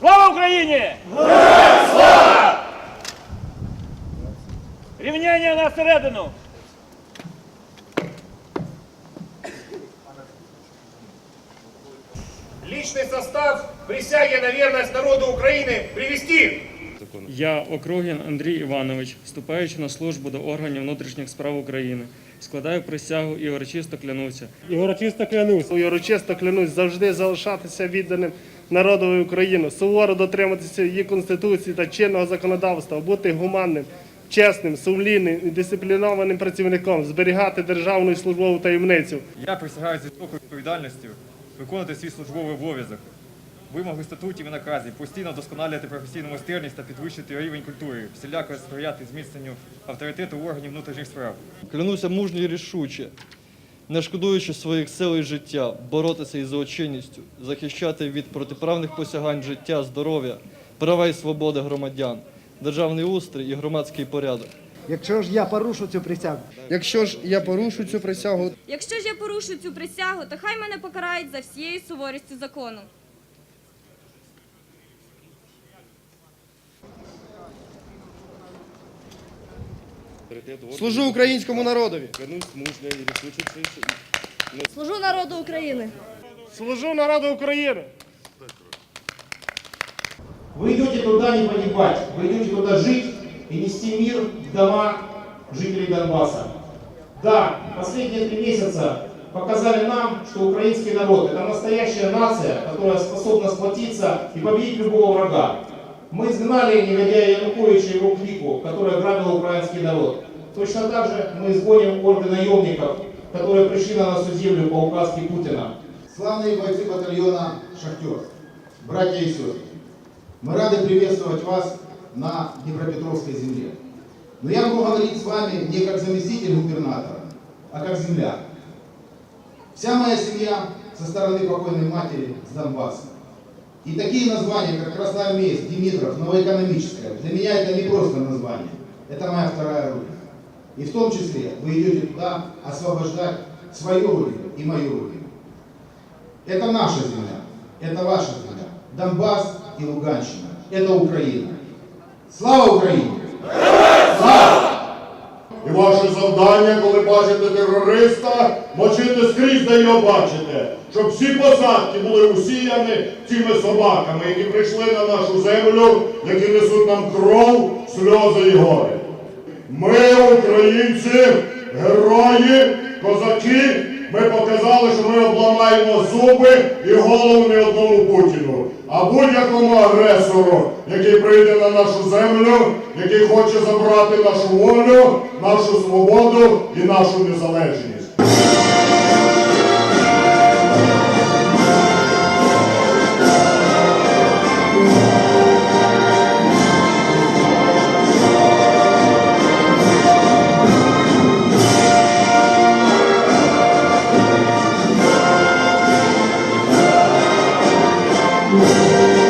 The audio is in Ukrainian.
Слава Україні! Слава! Рівняння на середину! Личный состав присяги на верность народу Украины привести. Я, Округін Андрій Іванович, вступаючи на службу до органів внутрішніх справ України, складаю присягу і урочисто клянуся І урочисто клянусь. І урочисто клянусь завжди залишатися відданим народові України, суворо дотриматися її конституції та чинного законодавства, бути гуманним, чесним, сумлінним і дисциплінованим працівником, зберігати державну і службову таємницю. Я присягаю з високою відповідальністю виконувати свій службовий обов'язок, вимоги статутів і наказів, постійно вдосконалювати професійну майстерність та підвищити рівень культури, всіляко сприяти зміцненню авторитету органів внутрішніх справ. Клянуся мужньо і рішуче, не шкодуючи своїх сил і життя, боротися із злочинністю, захищати від протиправних посягань життя, здоров'я, права і свободи громадян, державний устрій і громадський порядок. Якщо ж я порушу цю присягу, Якщо ж я порушу цю присягу, Якщо ж я порушу цю присягу, то хай мене покарають за всією суворістю закону. служу українському народові. Служу народу України. Служу народу України! Вы идете туда не погибать, вы идете туда жить и нести мир в дома жителей Донбасса. Да, последние три месяца показали нам, что украинский народ – это настоящая нация, которая способна сплотиться и победить любого врага. Мы изгнали негодяя Януковича и его клику, которая грабила украинский народ. Точно так же мы изгоним орды наемников, которые пришли на нашу землю по указке Путина. славные бойцы батальона «Шахтер», братья и сестры, мы рады приветствовать вас на Днепропетровской земле. Но я могу говорить с вами не как заместитель губернатора, а как земляк. Вся моя семья со стороны покойной матери с Донбасса. И такие названия, как Красноармейск, Димитров, Новоэкономическая, для меня это не просто название, это моя вторая родина. И в том числе вы идете туда освобождать свою родину и мою родину. Это наша земля, это ваша земля. Донбасс и Луганщина. Это Украина. Слава Украине! І ваше завдання, коли бачите терориста, мочити скрізь, де його бачите, щоб всі посадки були усіяні цими собаками, які прийшли на нашу землю, які несуть нам кров, сльози і горе. Ми, українці, герої, козаки, ми показали, що ми обламаємо зуби і голову не одному Путіну, а будь-якому агресору, який прийде на нашу землю, який хоче забрати нашу волю, нашу свободу і нашу незалежність. Música